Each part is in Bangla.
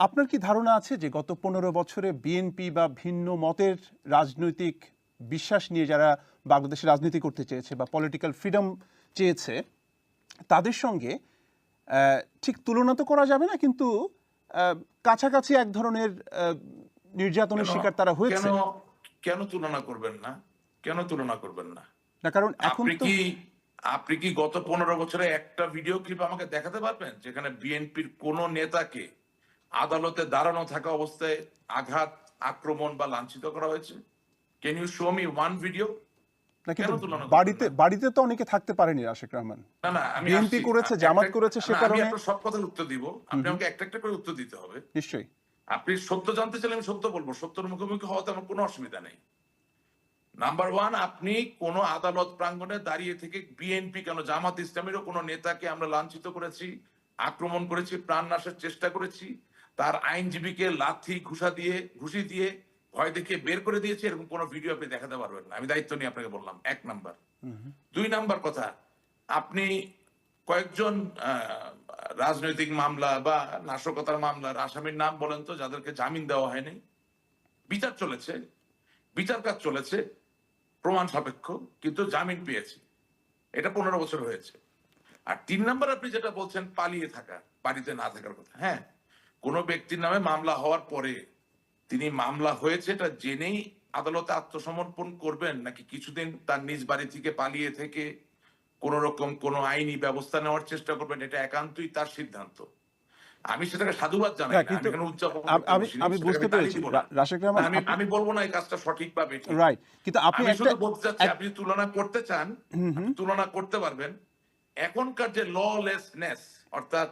আপনার কি ধারণা আছে যে গত পনেরো বছরে বিএনপি বা ভিন্ন মতের রাজনৈতিক বিশ্বাস নিয়ে যারা বাংলাদেশে রাজনীতি করতে চেয়েছে বা পলিটিক্যাল ফ্রিডম চেয়েছে তাদের সঙ্গে ঠিক তুলনা তো করা যাবে না কিন্তু কাছাকাছি এক ধরনের নির্যাতনের শিকার তারা হয়েছে। কেন কেন তুলনা করবেন না? কেন তুলনা করবেন না? না কারণ এখন কি আপনি কি গত পনেরো বছরে একটা ভিডিও ক্লিপ আমাকে দেখাতে পারবেন? যেখানে বিএনপির কোন নেতাকে আদালতে দাঁড়ানো থাকা অবস্থায় আঘাত আক্রমণ বা লাঞ্ছিত করা হয়েছে। Can you show me one video বাড়িতে বাড়িতে তো অনেকে থাকতে পারেনি রহমান। না না আমি আসছি। করেছে, জামাত করেছে, সে না, আমি সব কথার উত্তর দিব। আপনি আমাকে একটা একটা করে উত্তর দিতে হবে। নিশ্চয়ই। আপনি সত্য জানতে চাইলে আমি সত্য বলব। সত্যের মুখোমুখি হওয়াতে আমার কোনো অসুবিধা নেই। নাম্বার ওয়ান আপনি কোন আদালত প্রাঙ্গণে দাঁড়িয়ে থেকে বিএনপি কেন জামাত ইসলামেরও কোন নেতাকে আমরা লাঞ্ছিত করেছি আক্রমণ করেছি প্রাণ নাশের চেষ্টা করেছি তার আইনজীবীকে লাথি ঘুষা দিয়ে ঘুষি দিয়ে ভয় দেখিয়ে বের করে দিয়েছে এরকম কোন ভিডিও আপনি দেখাতে পারবেন না। আমি দায়িত্ব নিয়ে আপনাকে বললাম এক নাম্বার দুই নাম্বার কথা আপনি কয়েকজন রাজনৈতিক মামলা বা নাশকতার মামলার আসামির নাম বলেন তো যাদেরকে জামিন দেওয়া হয়নি বিচার চলেছে বিচার কাজ চলেছে প্রমাণ সাপেক্ষ কিন্তু জামিন পেয়েছে। এটা পনেরো বছর হয়েছে। আর তিন নাম্বার আপনি যেটা বলছেন পালিয়ে থাকা বাড়িতে না থাকার কথা। হ্যাঁ কোনো ব্যক্তির নামে মামলা হওয়ার পরে তিনি মামলা হয়েছে এটা জেনেই আদালতে আত্মসমর্পণ করবেন নাকি কিছুদিন তার নিজ বাড়ি থেকে পালিয়ে থেকে কোন রকম কোন আইনি ব্যবস্থা নেওয়ার চেষ্টা করবেন এটা একান্তই তার সিদ্ধান্ত। আমি সেটাকে সাধুবাদ জানাই আমি বুঝতে পেরেছি। আমি আমি বলব না এই কাজটা সঠিক বা রাইট কিন্তু আপনি একটা বলতে চাচ্ছি আপনি তুলনা করতে চান তুলনা করতে পারবেন। এখনকার যে ললেসনেস অর্থাৎ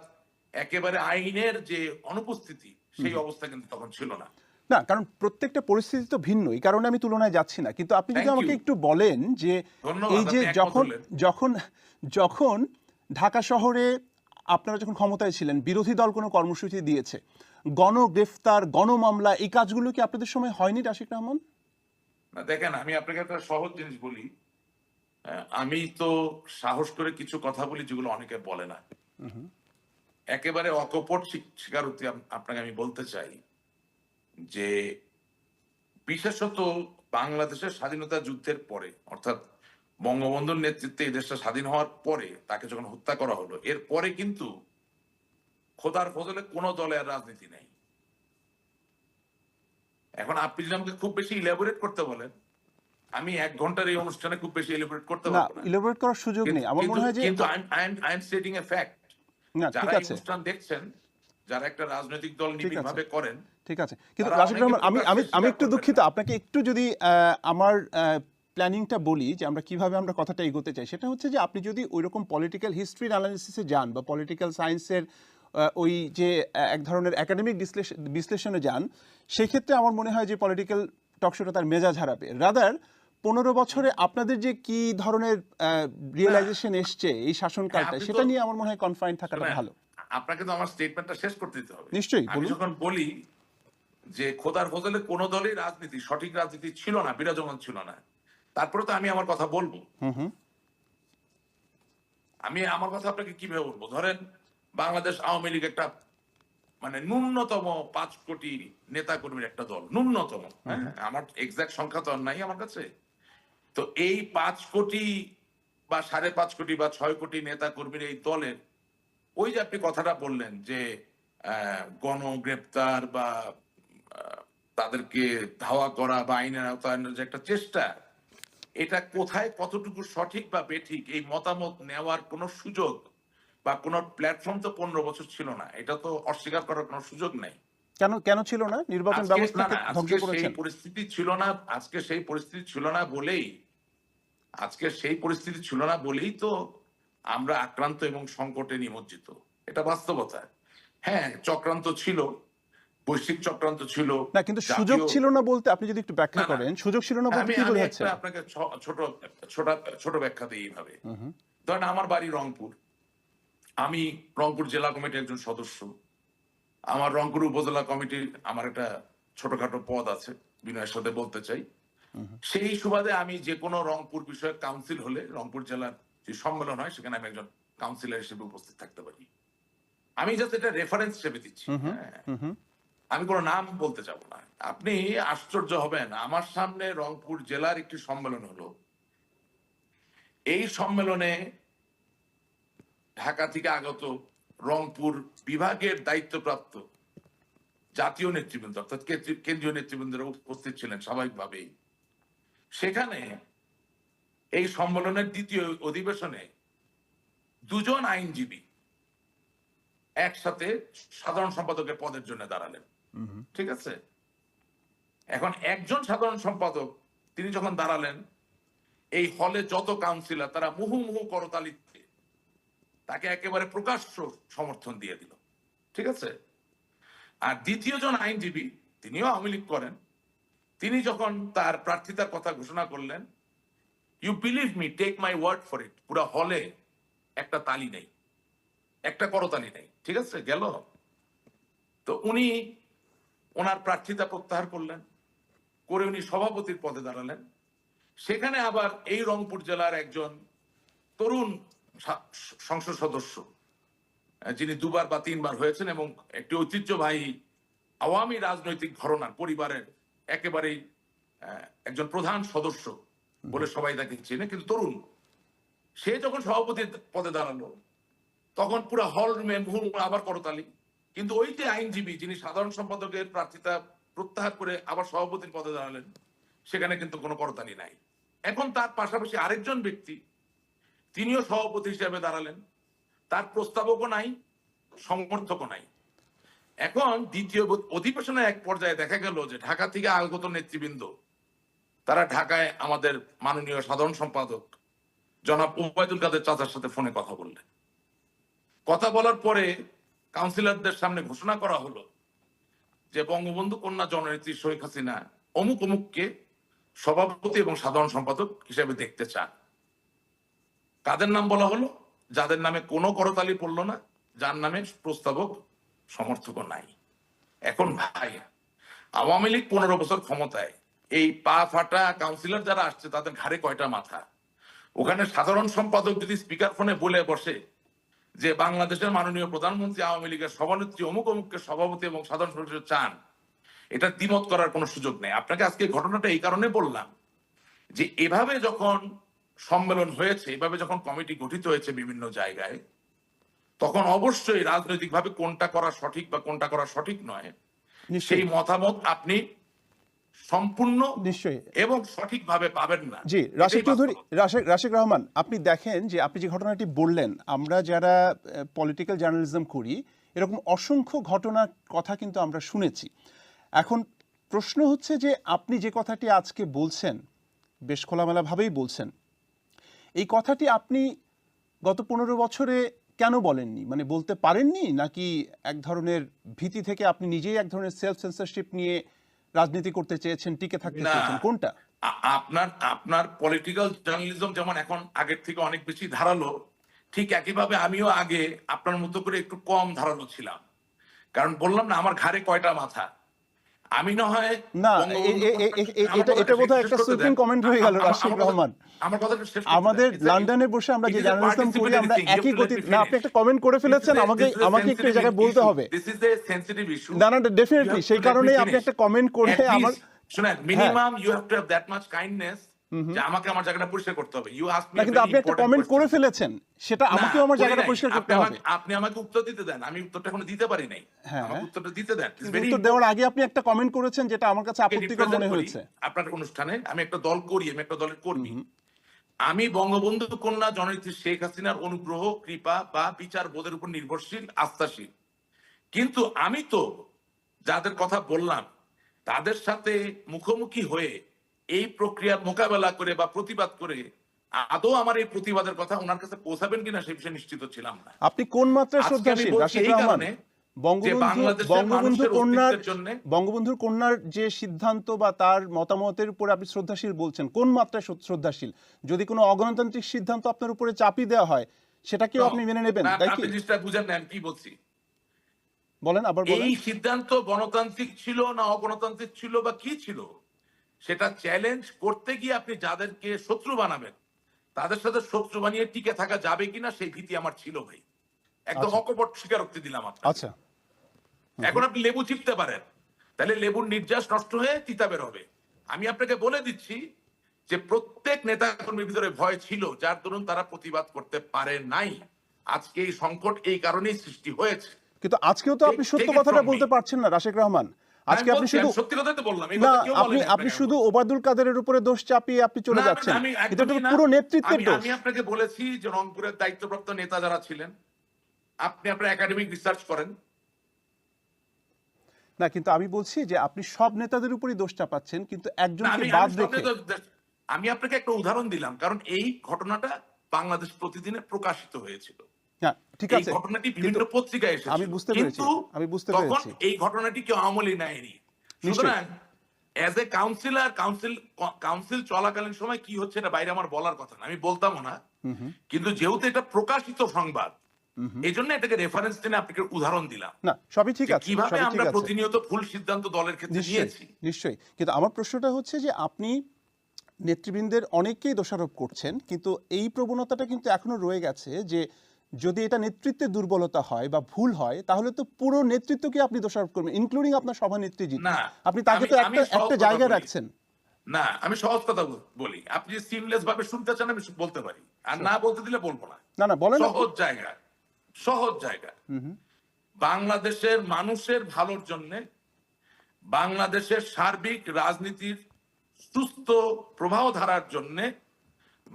একেবারে আইনের যে অনুপস্থিতি সেই অবস্থা কিন্তু তখন ছিল না। না কারণ প্রত্যেকটা পরিস্থিতি তো ভিন্ন এই কারণে আমি তুলনায় যাচ্ছি না। কিন্তু আপনি যদি আমাকে একটু বলেন যে এই যে যখন যখন যখন ঢাকা শহরে আপনারা যখন ক্ষমতায় ছিলেন বিরোধী দল কোনো কর্মসূচি দিয়েছে গণগ্রেফতার গণমামলা এই কাজগুলো কি আপনাদের সময় হয়নি রাশিক রহমান? না দেখেন আমি আপনাকে একটা সহজ জিনিস বলি। আমি তো সাহস করে কিছু কথা বলি যেগুলো অনেকে বলে না। একেবারে অকপট স্বী- স্বীকারোক্তি আপনাকে আমি বলতে চাই যে বিশেষত বাংলাদেশের স্বাধীনতা যুদ্ধের পরে অর্থাৎ বঙ্গবন্ধুর নেতৃত্বে এই দেশটা স্বাধীন হওয়ার পরে তাকে যখন হত্যা করা হলো এর পরে কিন্তু খোদার ফজলে কোনো দলে আর রাজনীতি নেই। এখন আপনি যদি আমাকে খুব বেশি ইলাবোরেট করতে বলেন আমি এক ঘণ্টার এই অনুষ্ঠানে খুব বেশি ইলাবোরেট করতে পারব না। ইলাবোরেট করার সুযোগ নেই। আমার মনে হয় যে কিন্তু I am I am stating a fact যারা অনুষ্ঠান দেখছেন যারা একটা রাজনৈতিক দল। নিবিড়ভাবে করেন ঠিক আছে। কিন্তু রাশিদ রহমান আমি আমি আমি একটু দুঃখিত। আপনাকে একটু যদি আমার প্ল্যানিংটা বলি যে আমরা কীভাবে আমরা কথাটা এগোতে চাই সেটা হচ্ছে যে আপনি যদি ওইরকম পলিটিক্যাল হিস্ট্রি অ্যানালিসিসে যান বা পলিটিক্যাল সায়েন্সের ওই যে এক ধরনের একাডেমিক বিশ্লেষণে যান সেক্ষেত্রে আমার মনে হয় যে পলিটিক্যাল টকশোটা তার মেজাজ হারাবে। রাদার পনেরো বছরে আপনাদের যে কি ধরনের রিয়েলাইজেশন এসছে এই শাসনকালটা হ্যাঁ, সেটা নিয়ে আমার মনে হয় কনফাইন থাকাটা ভালো। আপনাকে তো আমার স্টেটমেন্টটা শেষ করতে দিতে হবে। নিশ্চয়ই, আমি যখন বলি যে খোদার ফজলে কোন দলের রাজনীতি সঠিক রাজনীতি ছিল না বিরাজমান ছিল না তারপরে তো আমি আমার কথা বলব। হুম হুম। আমি আমার কথা আপনাকে কীভাবে বলব? ধরেন বাংলাদেশ আওয়ামী লীগ একটা মানে ন্যূনতম পাঁচ কোটি নেতা কর্মীর একটা দল ন্যূনতম। হ্যাঁ আমার এক্সাক্ট সংখ্যা তো আর নাই আমার কাছে। তো এই পাঁচ কোটি বা সাড়ে পাঁচ কোটি বা ছয় কোটি নেতা কর্মীর এই দলের ওই যে আপনি কথাটা বললেন যে গণগ্রেপ্তার বা তাদেরকে ধাওয়া করা বা আইনের আওতায়নের যে একটা চেষ্টা এটা কোথায় কতটুকু সঠিক বা বেঠিক এই মতামত নেওয়ার কোনো সুযোগ বা কোনো প্ল্যাটফর্ম তো পনেরো বছর ছিল না। এটা তো অস্বীকার করার কোনো সুযোগ নাই। কেন কেন ছিল না? নির্বাচন আজকে সেই পরিস্থিতি ছিল না আজকে সেই পরিস্থিতি ছিল না বলেই আজকে সেই পরিস্থিতি ছিল না বলেই তো আমরা আক্রান্ত এবং সংকটে নিমজ্জিত। এটা বাস্তবতা। হ্যাঁ চক্রান্ত ছিল বৈশ্বিক চক্রান্ত ছিল না কিন্তু সুযোগ ছিল না বলতে আপনি যদি একটু ব্যাখ্যা। করেন সুযোগ ছিল না বলতে কি আমি বোঝাচ্ছে? একটা আপনাকে ছোট ছোট ছোট ব্যাখ্যা দিই এইভাবে। ধরেন আমার বাড়ি রংপুর। আমি রংপুর জেলা কমিটির একজন সদস্য। আমার রংপুর উপজেলা কমিটির আমার একটা ছোটখাটো পদ আছে বিনয়ের সাথে বলতে চাই। সেই সুবাদে আমি যে কোনো রংপুর বিষয়ক কাউন্সিল হলে রংপুর জেলার যে সম্মেলন হয় সেখানে আমি একজন কাউন্সিলর হিসেবে উপস্থিত থাকতে পারি। আমি যাতে এটা রেফারেন্স হিসেবে দিচ্ছি হ্যাঁ। আমি কোনো নাম বলতে যাব না। আপনি আশ্চর্য হবেন আমার সামনে রংপুর জেলার একটি সম্মেলন হলো। এই সম্মেলনে ঢাকা থেকে আগত রংপুর বিভাগের দায়িত্বপ্রাপ্ত জাতীয় নেতৃবৃন্দ অর্থাৎ কেন্দ্রীয়- কেন্দ্রীয় নেতৃবৃন্দরা উপস্থিত ছিলেন স্বাভাবিকভাবেই। সেখানে এই সম্মেলনের দ্বিতীয় অধিবেশনে দুজন আইনজীবী একসাথে সাধারণ সম্পাদকের পদের জন্য দাঁড়ালেন। ঠিক আছে? এখন একজন সাধারণ সম্পাদক তিনি যখন দাঁড়ালেন এই হলে যত কাউন্সিলর তারা মুহুমুহু করতালিতে তাকে একেবারে প্রকাশ্য সমর্থন দিয়ে দিল। ঠিক আছে? আর দ্বিতীয় জন আইনজীবী তিনিও আওয়ামী লীগ করেন তিনি যখন তার প্রার্থিতার কথা ঘোষণা করলেন you believe me take my word for it পুরো হলে একটা তালি নেই, একটা করতালি নেই, ঠিক আছে, গেল। তো উনি ওনার প্রার্থিতা প্রত্যাহার করলেন, করে উনি সভাপতির পদে দাঁড়ালেন। সেখানে আবার এই রংপুর জেলার একজন তরুণ সংসদ সদস্য, যিনি দুবার বা তিনবার হয়েছেন এবং একটি ঐতিহ্যবাহী আওয়ামী রাজনৈতিক ঘরনার পরিবারের একেবারেই একজন প্রধান সদস্য বলে সবাই তাকে চেনে। কিন্তু তরুণ, সে যখন সভাপতির পদে দাঁড়াল, তখন পুরো হল রুমে আবার করতালি। কিন্তু ওই যে আইনজীবী যিনি সাধারণ সম্পাদকের প্রার্থিতা প্রত্যাহার করে আবার সভাপতির পদে দাঁড়ালেন, সেখানে কিন্তু কোনো করতালি নাই। এখন তার পাশাপাশি আরেকজন ব্যক্তি, তিনিও সভাপতি হিসেবে দাঁড়ালেন। তার প্রস্তাবকও নাই, সমর্থকও নাই। এখন দ্বিতীয় অধিবেশনে এক পর্যায়ে দেখা গেল যে ঢাকা থেকে আগত নেতৃবৃন্দ, তারা ঢাকায় আমাদের মাননীয় সাধারণ সম্পাদক জনাব উবায়দুল কাদের চাচার সাথে ফোনে কথা বললেন। কথা বলার পরে কাউন্সিলরদের সামনে ঘোষণা করা হলো যে বঙ্গবন্ধু কন্যা জননেত্রী শেখ হাসিনা অমুক অমুককে সভাপতি এবং সাধারণ সম্পাদক হিসেবে দেখতে চান। কাদের নাম বলা হলো? যাদের নামে কোনো করতালি পড়ল না, যার নামে প্রস্তাবক সমর্থক নাই। এখন ভাই, আওয়ামী লীগ পনেরো বছর ক্ষমতায়। এই পা ফাটা কাউন্সিলর যারা আসছে, তাদের ঘাড়ে কয়টা মাথা? ওখানে সাধারণ সম্পাদক যদি স্পিকার ফোনে বলে বসে যে, বাংলাদেশের মাননীয় প্রধানমন্ত্রী আওয়ামী লীগের সভানেত্রী অমুক অমুককে সভাপতি এবং সাধারণ সদস্য চান, এটা দ্বিমত করার কোনো সুযোগ নেই। আপনাকে আজকে ঘটনাটা এই কারণে বললাম যে, এভাবে যখন সম্মেলন হয়েছে, এভাবে যখন কমিটি গঠিত হয়েছে বিভিন্ন জায়গায় তখন অবশ্যই রাজনৈতিকভাবে কোনটা করা সঠিক বা কোনটা করা সঠিক নয়। সেই মতামত আপনি সম্পূর্ণ নিশ্চয়ই। এবং সঠিকভাবে পাবেন না। জি চৌধুরী। রাশিক রহমান আপনি দেখেন যে আপনি যে ঘটনাটি বললেন আমরা যারা পলিটিক্যাল জার্নালিজম করি এরকম অসংখ্য ঘটনার কথা কিন্তু আমরা শুনেছি। এখন প্রশ্ন হচ্ছে যে আপনি যে কথাটি আজকে বলছেন বেশ খোলামেলাভাবেই বলছেন এই কথাটি আপনি গত পনেরো বছরে কেন বলেননি? মানে বলতে পারেননি? নাকি এক ধরনের ভীতি থেকে আপনি নিজেই এক ধরনের সেলফ সেন্সারশিপ নিয়ে রাজনীতি করতে চেয়েছেন টিকে থাকতে না। চেয়েছেন? কোনটা? আপনার আপনার পলিটিক্যাল জার্নালিজম যেমন এখন আগের থেকে অনেক বেশি ধারালো ঠিক একইভাবে আমিও আগে আপনার মতো করে একটু কম ধারালো ছিলাম। কারণ বললাম না আমার ঘাড়ে কয়টা মাথা? আমি না হয় না, এ- এ- এ- এ- এটা এটা বোধহয় একটা সুইপিং কমেন্ট হয়ে গেল রাশিদ রহমান। আমার আমাদের লন্ডনে বসে আমরা যে জার্নালিজম করি আমরা একই গতি না আপনি একটা কমেন্ট করে ফেলেছেন আমাকে আমাকে একটু জায়গায় বলতে হবে। This is a sensitive issue না না ডেফিনেটলি সেই কারণেই আপনি একটা কমেন্ট করে আমার শুনেন minimum you have to have that much kindness যে আমাকে আমার জায়গাটা পরিষ্কার করতে হবে। ইউ আস্ক মি কিন্তু আপনি একটা কমেন্ট করে ফেলেছেন সেটা আমাকেও আমার জায়গাটা পরিষ্কার করতে হবে। আপনি আমাকে উত্তর দিতে দেন আমি উত্তরটা এখনও দিতে পারি নাই। হ্যাঁ। আমাকে উত্তরটা দিতে দেন। উত্তর দেওয়ার আগে আপনি একটা কমেন্ট করেছেন যেটা আমার কাছে আপত্তিকর মনে হয়েছে। আপনার অনুষ্ঠানে আমি একটা দল করি আমি একটা দলের কর্মী। আমি বঙ্গবন্ধু কন্যা জননেত্রী শেখ হাসিনার অনুগ্রহ কৃপা বা বিচার বোধের উপর নির্ভরশীল আস্থাশীল। কিন্তু আমি তো যাদের কথা বললাম তাদের সাথে মুখোমুখি হয়ে এই প্রক্রিয়ার মোকাবেলা করে বা প্রতিবাদ করে আদৌ আমার এই প্রতিবাদের কথা ওনার কাছে পৌঁছাবেন কিনা সে বিষয়ে নিশ্চিত ছিলাম না। আপনি কোন মাত্রায় শ্রদ্ধাশীল? রাশিদ রহমান বঙ্গবন্ধু কন্যার বঙ্গবন্ধুর কন্যার যে সিদ্ধান্ত বা তার মতামতের উপরে আপনি শ্রদ্ধাশীল বলছেন কোন মাত্রায় শ্রদ্ধাশীল? যদি কোনো অগণতান্ত্রিক সিদ্ধান্ত আপনার উপরে চাপিয়ে দেওয়া হয় সেটাকেও আপনি মেনে নেবেন তাই কি? জিনিসটা বুঝেন না কি বলছি? বলেন আবার এই সিদ্ধান্ত গণতান্ত্রিক ছিল না অগণতান্ত্রিক ছিল বা কি ছিল? সেটা চ্যালেঞ্জ করতে গিয়ে আপনি যাদেরকে শত্রু বানাবেন তাদের সাথে শত্রু বানিয়ে টিকে থাকা যাবে কিনা সেই ভীতি আমার ছিল ভাই। একদম আচ্ছা। অকপট স্বীকারোক্তি দিলাম আচ্ছা। এখন আপনি লেবু চিপতে পারেন তাহলে লেবুর নির্যাস নষ্ট হয়ে তিতা বের হবে। আমি আপনাকে বলে দিচ্ছি যে প্রত্যেক নেতা কর্মীর ভিতরে ভয় ছিল যার দরুন তারা প্রতিবাদ করতে পারে নাই। আজকে এই সংকট এই কারণেই সৃষ্টি হয়েছে। কিন্তু আজকেও তো আপনি সত্য কথাটা বলতে পারছেন না রাশেক রহমান। আজকে আপনি শুধু সত্যি কথাই তো বললাম না আপনি আপনি শুধু এমন। ওবায়দুল কাদেরের উপরে দোষ চাপিয়ে আপনি চলে যাচ্ছেন। কিন্তু এটা তো পুরো নেতৃত্বের আমি- দোষ। আমি আপনাকে বলেছি যে রংপুরের দায়িত্বপ্রাপ্ত নেতা যারা ছিলেন আপনি আপনার একাডেমিক রিসার্চ করেন। না কিন্তু আমি বলছি যে আপনি সব নেতাদের উপরই দোষ চাপাচ্ছেন কিন্তু একজনকে আমি বাদ রেখে আমি আপনাকে একটা উদাহরণ দিলাম কারণ এই ঘটনাটা বাংলাদেশ প্রতিদিনে প্রকাশিত হয়েছিল। হ্যাঁ ঠিক আছে ঘটনাটি বিভিন্ন পত্রিকায় এসেছিল। আমি বুঝতে পেরেছি, আমি বুঝতে তখন এই ঘটনাটি কেউ আমলি নেয়নি। সুতরাং as a councillor council council চলাকালীন সময় কি হচ্ছে এটা বাইরে আমার বলার কথা না আমি বলতামও না। কিন্তু যেহেতু এটা প্রকাশিত সংবাদ এই জন্য এটাকে রেফারেন্স টেনে আপনাকে উদাহরণ দিলাম। না সবই ঠিক আছে কীভাবে আমরা প্রতিনিয়ত ভুল সিদ্ধান্ত দলের ক্ষেত্রে নিয়েছি। নিশ্চয়ই। কিন্তু আমার প্রশ্নটা হচ্ছে যে আপনি নেতৃবৃন্দের অনেকেই দোষারোপ করছেন কিন্তু এই প্রবণতাটা কিন্তু এখনও রয়ে গেছে যে যদি এটা নেতৃত্বের দুর্বলতা হয় বা ভুল হয় তাহলে তো পুরো নেতৃত্বকে আপনি দোষারোপ করবেন ইনক্লুডিং আপনার সভানেত্রী জি না, আপনি তাকে তো একটা সহজ একটা কথা জায়গায় রাখছেন। না আমি সহজ কথা বলি। আপনি যে সিমলেস ভাবে শুনতে চান আমি বলতে পারি। আর না বলতে দিলে বলব না। না না বলেন সহজ জায়গা সহজ জায়গা। বাংলাদেশের মানুষের ভালোর জন্য বাংলাদেশের সার্বিক রাজনীতির সুস্থ প্রবাহ ধারার জন্য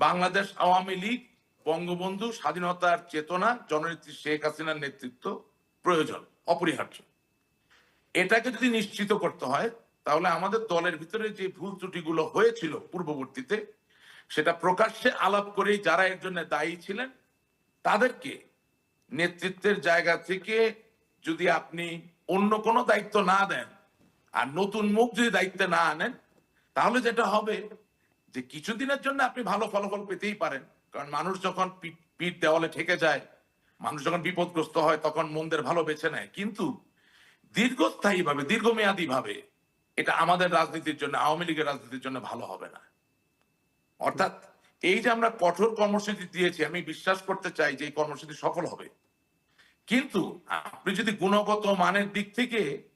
বাংলাদেশ আওয়ামী লীগ বঙ্গবন্ধু স্বাধীনতার চেতনা, জননেত্রী শেখ হাসিনার নেতৃত্ব, প্রয়োজন, অপরিহার্য। এটাকে যদি নিশ্চিত করতে হয়, তাহলে আমাদের দলের ভিতরে যে ভুল ত্রুটিগুলো হয়েছিল পূর্ববর্তীতে, সেটা প্রকাশ্যে আলাপ করেই যারা এর জন্য দায়ী ছিলেন, তাদেরকে নেতৃত্বের জায়গা থেকে যদি আপনি অন্য কোনো দায়িত্ব না দেন, আর নতুন মুখ যদি দায়িত্বে না আনেন, তাহলে যেটা হবে যে কিছুদিনের জন্য আপনি ভালো ফলাফল পেতেই পারেন। কারণ মানুষ যখন পিঠ- দেওয়ালে ঠেকে যায়, মানুষ যখন বিপদগ্রস্ত হয়, তখন মন্দের ভালো বেছে নেয়। কিন্তু দীর্ঘস্থায়ী ভাবে দীর্ঘমেয়াদী ভাবে এটা আমাদের রাজনীতির জন্য, আওয়ামী লীগের রাজনীতির জন্য ভালো হবে না। অর্থাৎ এই যে আমরা কঠোর কর্মসূচি দিয়েছি, আমি বিশ্বাস করতে চাই যে এই কর্মসূচি সফল হবে। কিন্তু আপনি যদি গুণগত মানের দিক থেকে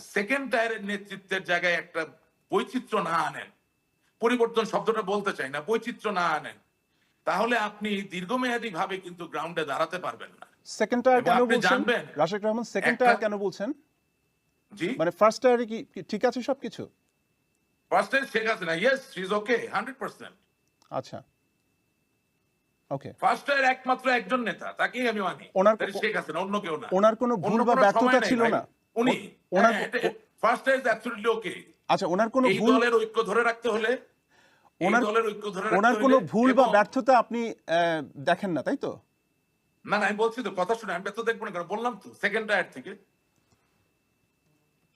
সেকেন্ড টায়ারের নেতৃত্বের জায়গায় একটা বৈচিত্র্য না আনেন, পরিবর্তন শব্দটা বলতে চাই না, বৈচিত্র্য না আনেন তাহলে আপনি দীর্ঘমেয়াদী ভাবে কিন্তু গ্রাউন্ডে দাঁড়াতে পারবেন না। সেকেন্ড টায়ার কেন বলছেন? রাশেক রহমান সেকেন্ড টায়ার কেন বলছেন? জি? মানে ফার্স্ট টায়ারে কি ঠিক আছে সবকিছু? First Sheikh Hasina yes is okay hundred percent আচ্ছা। ওকে ফার্স্ট টায়ার একমাত্র একজন নেতা তাকেই আমি মানি। ওনার- is শেখ হাসিনা অন্য কেউ না। ওনার কোনো ভুল বা ব্যর্থতা ছিল না? উনি ওনার- ফার্স্ট টায়ার অ্যাবসলিউটলি ওকে আচ্ছা ওনার কোনো ভুল দলের ঐক্য ধরে রাখতে হলে ওনার- কোনো ভুল বা ব্যর্থতা আপনি দেখেন না তাই তো? না না আমি বলছি তো কথা শুনে আমি ব্যর্থ দেখব না বললাম তো সেকেন্ড টায়ার থেকে।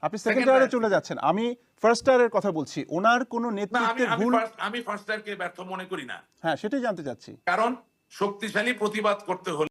আপনি সেকেন্ড টায়ারে চলে যাচ্ছেন। আমি ফার্স্ট টায়ারের কথা বলছি। ওনার কোনো নেতৃত্বের ভুল আমি ফার্স্ট টায়ারকে ব্যর্থ মনে করি না। হ্যাঁ সেটাই জানতে চাচ্ছি। কারণ শক্তিশালী প্রতিবাদ করতে হলে